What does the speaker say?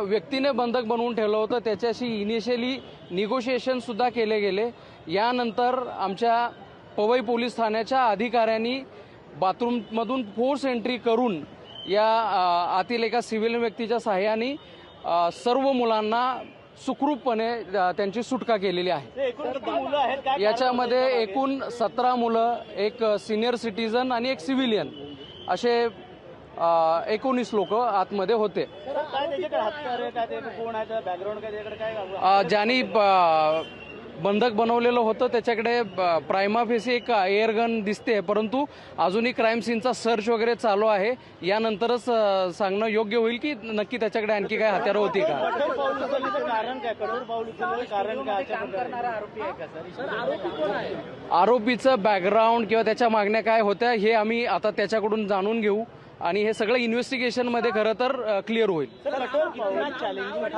व्यक्तीने बंधक बनवून ठेवलं होतं. त्याच्याशी इनिशियली निगोशिएशन सुद्धा केले गेले. यानंतर आमच्या पवई पोलीस ठाण्याच्या अधिकाऱ्यांनी बाथरूममधून फोर्स एंट्री करून या आतील एका सिव्हिल व्यक्तीच्या सहाय्याने सर्व मुलांना सुखरूपपणे त्यांची सुटका केलेली आहे. याच्यामध्ये एकूण सतरा मुलं एक सिनियर सिटीजन आणि एक सिव्हिलियन असे एकोणीस लोक आतमध्ये होते. काय त्याच्याकडे हत्यार आहे काय ते कोण आहे? बॅकग्राऊंड काय त्याच्याकडे काय अ, ज्यांनी बंधक बनवलेलं होतं त्याच्याकडे प्रायमा फेसी एक एअर गन दिसते. परंतु अजूनही क्राईम सीनचा सर्च वगैरे चालू आहे. यानंतरच सांगणं योग्य होईल की नक्की त्याच्याकडे आणखी काय हत्यारं होती का? आरोपीचं बॅकग्राऊंड किंवा त्याच्या मागण्या काय होत्या हे आम्ही आता त्याच्याकडून जाणून घेऊ. आणि हे सगळं इन्व्हेस्टिगेशनमध्ये खरं तर क्लिअर होईल.